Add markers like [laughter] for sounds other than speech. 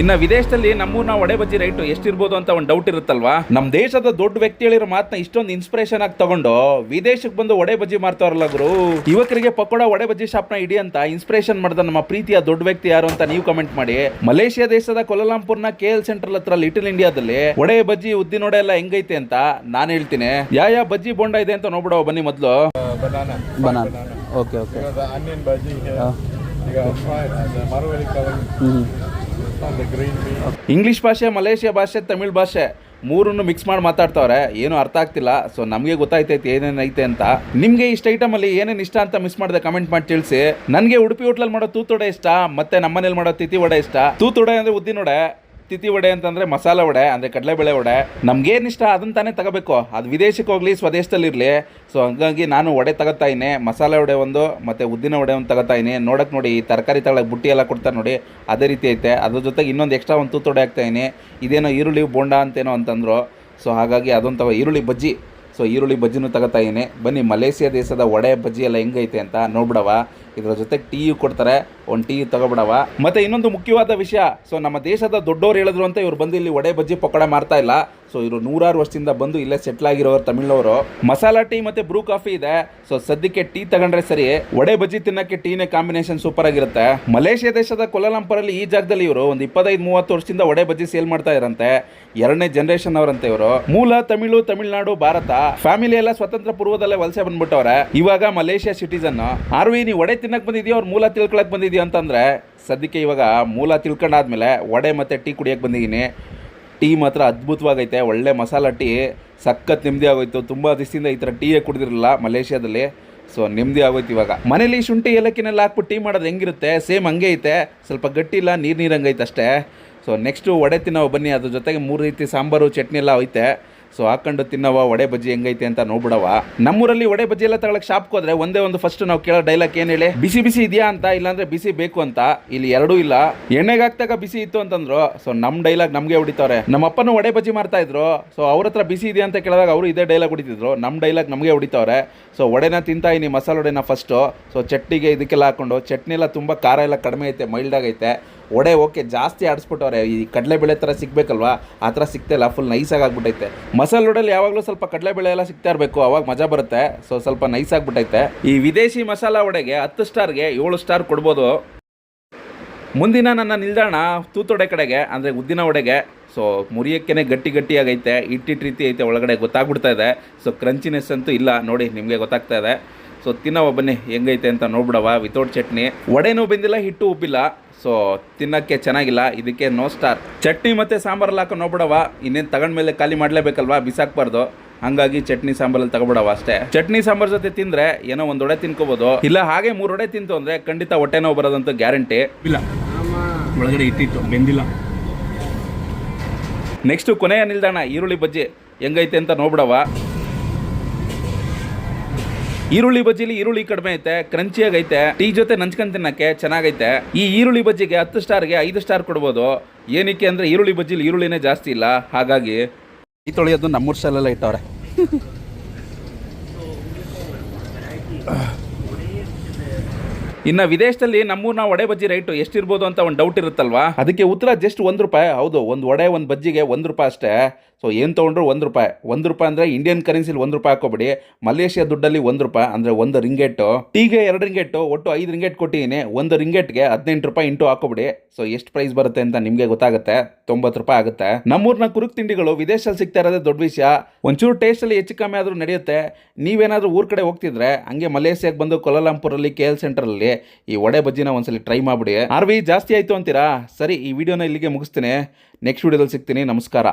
ಇನ್ನ ವಿದೇಶದಲ್ಲಿ ನಮ್ಮೂರ್ನ ಒಡೆ ಬಜ್ಜಿ ರೈಟು ಎಷ್ಟಿರ್ಬೋದು ಅಂತ ಒಂದು ಡೌಟ್ ಇರುತ್ತಲ್ವಾ? ನಮ್ಮ ದೇಶದ ದೊಡ್ಡ ವ್ಯಕ್ತಿ ಹೇಳಿರೋ ಮಾತನ್ನ ಇಷ್ಟೊಂದು ಇನ್ಸ್ಪಿರೇಷನ್ ಆಗಿ ತಗೊಂಡು ವಿದೇಶಕ್ಕೆ ಬಂದು ಒಡೆ ಬಜ್ಜಿ ಮಾರ್ತಾರಲ್ಲ ಗುರು? ಯುವಕರಿಗೆ ಪಕೋಡ ಒಡೆ ಬಜ್ಜಿ ಶಾಪ್ನ ಇಡಿ ಅಂತ ಇನ್ಸ್ಪಿರೇಷನ್ ಮಾಡಿದ ನಮ್ಮ ಪ್ರೀತಿಯ ದೊಡ್ಡ ವ್ಯಕ್ತಿ ಯಾರು ಅಂತ ನೀವು ಕಮೆಂಟ್ ಮಾಡಿ. ಮಲೇಷ್ಯಾ ದೇಶದ ಕೊಲಲಾಂಪುರ್ನ ಕೆ ಎಲ್ ಸೆಂಟ್ರಲ್ ಹತ್ರ ಲಿಟಲ್ ಇಂಡಿಯಾದಲ್ಲಿ ಒಡೆ ಬಜ್ಜಿ ಉದ್ದಿನ ಒಡೆ ಎಲ್ಲ ಹೆಂಗೈತೆ ಅಂತ ನಾನು ಹೇಳ್ತೀನಿ. ಯಾ ಯಾವ ಬಜ್ಜಿ ಬೋಂಡ ಇದೆ ಅಂತ ನೋಡ್ಬಿಡೋ ಬನ್ನಿ ಮೊದಲು. Banana. Banana. banana. Okay okay You English ಭಾಷೆ, ಮಲೇಷಿಯಾ ಭಾಷೆ, ತಮಿಳ್ ಭಾಷೆ ಮೂರನ್ನು ಮಿಕ್ಸ್ ಮಾಡಿ ಮಾತಾಡ್ತವ್ರೆ. ಏನು ಅರ್ಥ ಆಗ್ತಿಲ್ಲ. ಸೊ ನಮಗೆ ಗೊತ್ತಾಯ್ತೈತೆ ಏನೇನೈತೆ ಅಂತ. ನಿಮಗೆ ಇಷ್ಟ ಐಟಮಲ್ಲಿ ಏನೇನು ಇಷ್ಟ ಅಂತ ಮಿಸ್ ಮಾಡಿದೆ ಕಮೆಂಟ್ ಮಾಡಿ ತಿಳಿಸಿ. ನನಗೆ ಉಡುಪಿ ಹೋಟ್ಲಲ್ಲಿ ಮಾಡೋ ತೂತುಡೆ ಇಷ್ಟ, ಮತ್ತೆ ನಮ್ಮನೇಲಿ ಮಾಡೋ ತಿಥಿ ವಡೆ ಇಷ್ಟ. ತೂತುಡೆ ಅಂದರೆ ಉದ್ದಿನ ವಡೆ. ತಿಥಿ ವಡೆ ಅಂತಂದ್ರೆ ಮಸಾಲೆ ವಡೆ, ಅಂದರೆ ಕಡಲೆಬೇಳೆ ವಡೆ. ನಮ್ಗೇನು ಇಷ್ಟ ಅದನ್ನ ತಾನೇ ತಗೋಬೇಕು. ಅದು ವಿದೇಶಕ್ಕೆ ಹೋಗಲಿ ಸ್ವದೇಶದಲ್ಲಿರಲಿ ಸೊ ಹಂಗಾಗಿ ನಾನು ವಡೆ ತಗೋತಾ ಇದ್ದೀನಿ ಮಸಾಲೆ ವಡೆ ಒಂದು, ಮತ್ತು ಉದ್ದಿನ ವಡೆ ಒಂದು ತಗೋತಾ ಇದ್ದೀನಿ ನೋಡೋಕೆ ನೋಡಿ ಈ ತರಕಾರಿ ತಗೊಳಕ್ಕೆ ಬುಟ್ಟಿ ಎಲ್ಲ ಕೊಡ್ತಾರೆ ನೋಡಿ, ಅದೇ ರೀತಿ ಐತೆ. ಅದ್ರ ಜೊತೆಗೆ ಇನ್ನೊಂದು ಎಕ್ಸ್ಟ್ರಾ ಒಂದು ತೂತು ವಡೆ ಹಾಕ್ತಾ ಇದ್ದೀನಿ ಇದೇನೋ ಈರುಳ್ಳಿ, ಬೋಂಡ ಅಂತೇನೋ ಅಂತಂದರು. ಸೊ ಹಾಗಾಗಿ ಅದೊಂದು ತಗೋ, ಈರುಳ್ಳಿ ಬಜ್ಜಿ. ಸೊ ಈರುಳ್ಳಿ ಬಜ್ಜಿನೂ ತಗೋತಾ ಇದ್ದೀನಿ ಬನ್ನಿ, ಮಲೇಷಿಯಾ ದೇಶದ ವಡೆ ಬಜ್ಜಿ ಎಲ್ಲ ಹೆಂಗೈತೆ ಅಂತ ನೋಡ್ಬಿಡವ ಇದರ ಜೊತೆಗೆ ಟೀಯು ಕೊಡ್ತಾರೆ. ಒಂದು ಟೀ ತಗೊಬಿಡವ. ಮತ್ತೆ ಇನ್ನೊಂದು ಮುಖ್ಯವಾದ ವಿಷಯ ಸೊ ನಮ್ಮ ದೇಶದ ದೊಡ್ಡವರು ಹೇಳಿದ್ರು ಅಂತ ಇವ್ರು ಬಂದು ಇಲ್ಲಿ ವಡೆ ಬಜ್ಜಿ ಪಕೋಡ ಮಾಡ್ತಾ ಇಲ್ಲ. ಸೊ ಇವರು ನೂರಾರು ವರ್ಷದಿಂದ ಬಂದು ಇಲ್ಲೇ ಸೆಟ್ಲ್ ಆಗಿರೋರು ತಮಿಳ್ನವರು. ಮಸಾಲಾ ಟೀ ಮತ್ತೆ ಬ್ರೂ ಕಾಫಿ ಇದೆ. ಸೊ ಸದ್ಯಕ್ಕೆ ಟೀ ತಗೊಂಡ್ರೆ ಸರಿ, ವಡೆ ಬಜ್ಜಿ ತಿನ್ನಕ್ಕೆ ಟೀನೇ ಕಾಂಬಿನೇಷನ್ ಸೂಪರ್ ಆಗಿರುತ್ತೆ. ಮಲೇಷ್ಯಾ ದೇಶದ ಕೊಲಾಲಂಪುರಲ್ಲಿ ಈ ಜಾಗದಲ್ಲಿ ಇವರು ಒಂದು ಇಪ್ಪತ್ತೈದು, ಮೂವತ್ತು ವರ್ಷದಿಂದ ವಡೆ ಬಜ್ಜಿ ಸೇಲ್ ಮಾಡ್ತಾ ಇರಂತೆ. ಎರಡನೇ ಜನರೇಷನ್ ಅವರಂತೆ ಇವರು. ಮೂಲ ತಮಿಳು, ತಮಿಳುನಾಡು, ಭಾರತ ಫ್ಯಾಮಿಲಿ ಎಲ್ಲ ಸ್ವತಂತ್ರ ಪೂರ್ವದಲ್ಲೇ ವಲಸೆ ಬಂದ್ಬಿಟ್ಟವ್ರೆ. ಇವಾಗ ಮಲೇಷ್ಯಾ ಸಿಟಿಸನ್ ಆರ್ವಿ ನೀವು ವಡೆ ತಿನ್ನಕ್ ಬಂದಿದ್ಯೋ? ಅವ್ರ ಮೂಲ ತಿಳ್ಕೊಳಕ್ ಬಂದಿದ್ಯಾ? ಅಂತಂದ್ರೆ ಸದ್ಯಕ್ಕೆ ಇವಾಗ ಮೂಲ ತಿಳ್ಕೊಂಡಾದ್ಮೇಲೆ ವಡೆ ಮತ್ತು ಟೀ ಕುಡಿಯೋಕ್ಕೆ ಬಂದಿದ್ದೀನಿ. ಟೀ ಮಾತ್ರ ಅದ್ಭುತವಾಗೈತೆ, ಒಳ್ಳೆ ಮಸಾಲ ಟೀ, ಸಖತ್ ನೆಮ್ಮದಿ ಆಗೋಯ್ತು. ತುಂಬ ದಿವಸದಿಂದ ಈ ಥರ ಟೀಯೇ ಕುಡಿದಿರಲಿಲ್ಲ ಮಲೇಷ್ಯಾದಲ್ಲಿ. ಸೊ, ನೆಮ್ಮದಿ ಆಗೋಯ್ತು ಇವಾಗ. ಮನೇಲಿ ಶುಂಠಿ ಏಲಕ್ಕಿನೆಲ್ಲ ಹಾಕ್ಬಿಟ್ಟು ಟೀ ಮಾಡೋದು ಹೆಂಗಿರುತ್ತೆ? ಸೇಮ್ ಹಂಗೆ ಐತೆ. ಸ್ವಲ್ಪ ಗಟ್ಟಿ ಇಲ್ಲ, ನೀರು ನೀರಂಗೈತೆ ಅಷ್ಟೇ. ಸೊ, ನೆಕ್ಸ್ಟು ವಡೆ ತಿನ್ನೋ ಬನ್ನಿ. ಅದ್ರ ಜೊತೆಗೆ ಮೂರು ರೀತಿ ಸಾಂಬಾರು, ಚಟ್ನಿ ಎಲ್ಲ ಐತೆ. ಸೊ ಹಾಕೊಂಡು ತಿನ್ನವ ವಡೆ ಬಜ್ಜಿ ಹೆಂಗೈತೆ ಅಂತ ನೋಡ್ಬಿಡವ ನಮ್ಮೂರಲ್ಲಿ ವಡೆ ಬಜ್ಜಿ ಎಲ್ಲ ತಗೊಳಕ್ ಶಾಪ್ಗೆ ಹೋದ್ರೆ ಒಂದೇ ಒಂದು ಫಸ್ಟ್ ನಾವು ಕೇಳೋ ಡೈಲಾಗ್ ಏನು ಹೇಳಿ? ಬಿಸಿ ಬಿಸಿ ಇದೆಯಾ ಅಂತ, ಇಲ್ಲಾಂದ್ರೆ ಬಿಸಿ ಬೇಕು ಅಂತ, ಇಲ್ಲಿ ಎರಡೂ ಇಲ್ಲ. ಎಣ್ಣೆಗೆ ಹಾಕ್ದಾಗ ಬಿಸಿ ಇತ್ತು ಅಂತಂದ್ರು. ಸೊ ನಮ್ಮ ಡೈಲಾಗ್ ನಮಗೆ ಹೊಡಿತಾವ್ರೆ. ನಮ್ಮ ಅಪ್ಪನೂ ವಡೆ ಬಜ್ಜಿ ಮಾಡ್ತಾ ಇದ್ರು. ಸೊ ಅವ್ರ ಹತ್ರ ಬಿಸಿ ಇದೆಯಾ ಅಂತ ಕೇಳಿದಾಗ ಅವರು ಇದೇ ಡೈಲಾಗ್ ಹೊಡಿತಿದ್ರು. ನಮ್ಮ ಡೈಲಾಗ್ ನಮಗೆ ಹೊಡಿತಾವ್ರೆ. ಸೊ ವಡೆನ ತಿಂತಾ ಇದೀನಿ, ಮಸಾಲೆ ವಡೆನ ಫಸ್ಟು ಸೊ ಚಟ್ನಿಗೆ ಇದಕ್ಕೆಲ್ಲ ಹಾಕೊಂಡು ಚಟ್ನಿ ಎಲ್ಲ ತುಂಬ ಖಾರ ಎಲ್ಲ ಕಡಿಮೆ ಐತೆ ಮೈಲ್ಡ್ ಆಗೈತೆ. ವಡೆ ಓಕೆ, ಜಾಸ್ತಿ ಆಡಿಸ್ಬಿಟ್ಟವ್ರೆ. ಈ ಕಡಲೆಬೇಳೆ ಥರ ಸಿಗಬೇಕಲ್ವಾ? ಆ ಥರ ಸಿಗ್ತಾಯಿಲ್ಲ ಫುಲ್ ನೈಸಾಗಿ ಆಗ್ಬಿಟ್ಟೈತೆ. ಮಸಾಲೆ ರೋಡಲ್ಲಿ ಯಾವಾಗಲೂ ಸ್ವಲ್ಪ ಕಡಲೆಬೇಳೆ ಎಲ್ಲ ಸಿಗ್ತಾ ಇರಬೇಕು, ಅವಾಗ ಮಜಾ ಬರುತ್ತೆ. ಸೊ ಸ್ವಲ್ಪ ನೈಸ್ ಆಗಿಬಿಟ್ಟೈತೆ ಈ ವಿದೇಶಿ ಮಸಾಲ ವಡೆಗೆ ಹತ್ತು ಸ್ಟಾರ್ಗೆ ಏಳು ಸ್ಟಾರ್ ಕೊಡ್ಬೋದು. ಮುಂದಿನ ನನ್ನ ನಿಲ್ದಾಣ ತೂತೊಡೆ ಕಡೆಗೆ, ಅಂದರೆ ಉದ್ದಿನ ವಡೆಗೆ ಸೊ ಮುರಿಯೋಕ್ಕೇ ಗಟ್ಟಿ ಗಟ್ಟಿಯಾಗೈತೆ ಇಟ್ಟಿಟ್ಟು ರೀತಿ ಐತೆ, ಒಳಗಡೆ ಗೊತ್ತಾಗ್ಬಿಡ್ತಾ ಇದೆ. ಸೊ ಕ್ರಂಚಿನೆಸ್ ಅಂತೂ ಇಲ್ಲ, ನೋಡಿ, ನಿಮಗೆ ಗೊತ್ತಾಗ್ತಾ ಇದೆ. ಸೊ ತಿನ್ನವ ಬನ್ನಿ ಹೆಂಗೈತೆ ಅಂತ ನೋಡ್ಬಿಡವ ವಿತೌಟ್ ಚಟ್ನಿ. ವಡೆನೂ ಬಂದಿಲ್ಲ ಹಿಟ್ಟು ಉಪ್ಪಿಲ್ಲ ಸೊ ತಿನ್ನಕ್ಕೆ ಚೆನ್ನಾಗಿಲ್ಲ ಇದಕ್ಕೆ ನೋ ಸ್ಟಾರ್ ಚಟ್ನಿ ಮತ್ತು ಸಾಂಬಾರಲ್ಲಿ ಹಾಕೋ ನೋಡ್ಬಿಡವ ಇನ್ನೇನು ತಗೊಂಡ್ಮೇಲೆ ಖಾಲಿ ಮಾಡಲೇಬೇಕಲ್ವಾ ಬಿಸಾಕ್ಬಾರ್ದು. ಹಂಗಾಗಿ ಚಟ್ನಿ ಸಾಂಬಾರಲ್ಲಿ ತಗೊಬಿಡವ ಅಷ್ಟೇ. ಚಟ್ನಿ ಸಾಂಬಾರ್ ಜೊತೆ ತಿಂದರೆ ಏನೋ ಒಂದು ಒಡೆ ತಿನ್ಕೋಬೋದು. ಇಲ್ಲ ಹಾಗೆ ಮೂರು ಒಡೆ ತಿಂತು ಅಂದರೆ ಖಂಡಿತ ಹೊಟ್ಟೆ ನೋವು ಬರೋದಂತೂ ಗ್ಯಾರಂಟಿ. ಇಲ್ಲ. ಒಳಗಡೆ ಇಟ್ಟಿತ್ತು ಬೆಂದಿಲ್ಲ. ನೆಕ್ಸ್ಟು ಕೊನೆಯ ನಿಲ್ದಾಣ ಈರುಳ್ಳಿ ಬಜ್ಜಿ. ಹೆಂಗೈತೆ ಅಂತ ನೋಡ್ಬಿಡವ ಈರುಳ್ಳಿ ಬಜ್ಜಿಲಿ ಈರುಳ್ಳಿ ಕಡಿಮೆ ಐತೆ ಕ್ರಂಚಿಯಾಗಿ ಐತೆ ಟೀ ಜೊತೆ ನಂಚ್ಕೊಂಡ್ ತಿನ್ನಕ್ಕೆ ಚೆನ್ನಾಗೈತೆ. ಈ ಈರುಳ್ಳಿ ಬಜ್ಜಿಗೆ ಹತ್ತು ಸ್ಟಾರ್ಗೆ ಐದು ಸ್ಟಾರ್ ಕೊಡ್ಬೋದು. ಏನಕ್ಕೆ ಅಂದ್ರೆ ಈರುಳ್ಳಿ ಬಜ್ಜಿಲಿ ಈರುಳ್ಳಿನೇ ಜಾಸ್ತಿ ಇಲ್ಲ. ಹಾಗಾಗಿ ಈ ತೊಳೆಯೋದು ನಮ್ಮೂರ್ ಸ್ಟೈಲೆಲ್ಲ ಇಟ್ಟವ್ರೆ. [laughs] ಇನ್ನ ವಿದೇಶದಲ್ಲಿ ನಮ್ಮೂರ್ನ ವಡೆ ಬಜ್ಜಿ ರೈಟು ಎಷ್ಟಿರ್ಬೋದು ಅಂತ ಒಂದು ಡೌಟ್ ಇರುತ್ತಲ್ವಾ? ಅದಕ್ಕೆ ಉತ್ತರ ಜಸ್ಟ್ ಒಂದು ರೂಪಾಯಿ. ಹೌದು, ಒಂದು ವಡೆ, ಒಂದು ಬಜ್ಜಿಗೆ ಒಂದು ರೂಪಾಯಿ ಅಷ್ಟೇ. ಸೊ ಏನು ತೊಗೊಂಡ್ರು ಒಂದು ರೂಪಾಯಿ. ಒಂದು ರೂಪಾಯಿ ಅಂದರೆ ಇಂಡಿಯನ್ ಕರೆನ್ಸಿಲಿ ಒಂದು ರೂಪಾಯಿ ಹಾಕೋಬಿಡಿ ಮಲೇಷ್ಯಾ ದುಡ್ಡಲ್ಲಿ ಒಂದು ರೂಪಾಯಿ ಅಂದರೆ ಒಂದು ರಿಂಗೆಟ್ಟು ಟೀಗೆ ಎರಡು ರಿಂಗೆಟ್ಟು ಒಟ್ಟು ಐದು ರಿಂಗೆಟ್ ಕೊಟ್ಟಿದ್ದೀನಿ. ಒಂದು ರಿಂಗೆಟ್ಗೆ ಹದಿನೆಂಟು ರೂಪಾಯಿ ಇಂಟು ಹಾಕೋಬಿಡಿ ಸೊ ಎಷ್ಟು ಪ್ರೈಸ್ ಬರುತ್ತೆ ಅಂತ ನಿಮಗೆ ಗೊತ್ತಾಗುತ್ತೆ. ತೊಂಬತ್ತು ರೂಪಾಯಿ ಆಗುತ್ತೆ. ನಮ್ಮೂರಿನ ಕುರುಕ್ ತಿಂಡಿಗಳು ವಿದೇಶದಲ್ಲಿ ಸಿಗ್ತಾ ಇರೋದೇ ದೊಡ್ಡ ವಿಷಯ. ಒಂಚೂರು ಟೇಸ್ಟಲ್ಲಿ ಹೆಚ್ಚು ಕಮ್ಮಿ ಆದರೂ ನಡೆಯುತ್ತೆ. ನೀವೇನಾದರೂ ಊರ ಕಡೆ ಹೋಗ್ತಿದ್ರೆ, ಹಂಗೆ ಮಲೇಷ್ಯಾಗೆ ಬಂದು ಕೊಲಾಲಂಪುರಲ್ಲಿ ಕೆ ಎಲ್ ಸೆಂಟ್ರಲ್ಲಿ ಈ ವಡೆ ಬಜ್ಜಿನ ಒಂದ್ಸಲಿ ಟ್ರೈ ಮಾಡಿಬಿಡಿ. ಆರ್ ವಿ, ಜಾಸ್ತಿ ಆಯಿತು ಅಂತೀರಾ? ಸರಿ, ಈ ವಿಡಿಯೋನ ಇಲ್ಲಿಗೆ ಮುಗಿಸ್ತೀನಿ. ನೆಕ್ಸ್ಟ್ ವಿಡಿಯೋದಲ್ಲಿ ಸಿಗ್ತೀನಿ. ನಮಸ್ಕಾರ.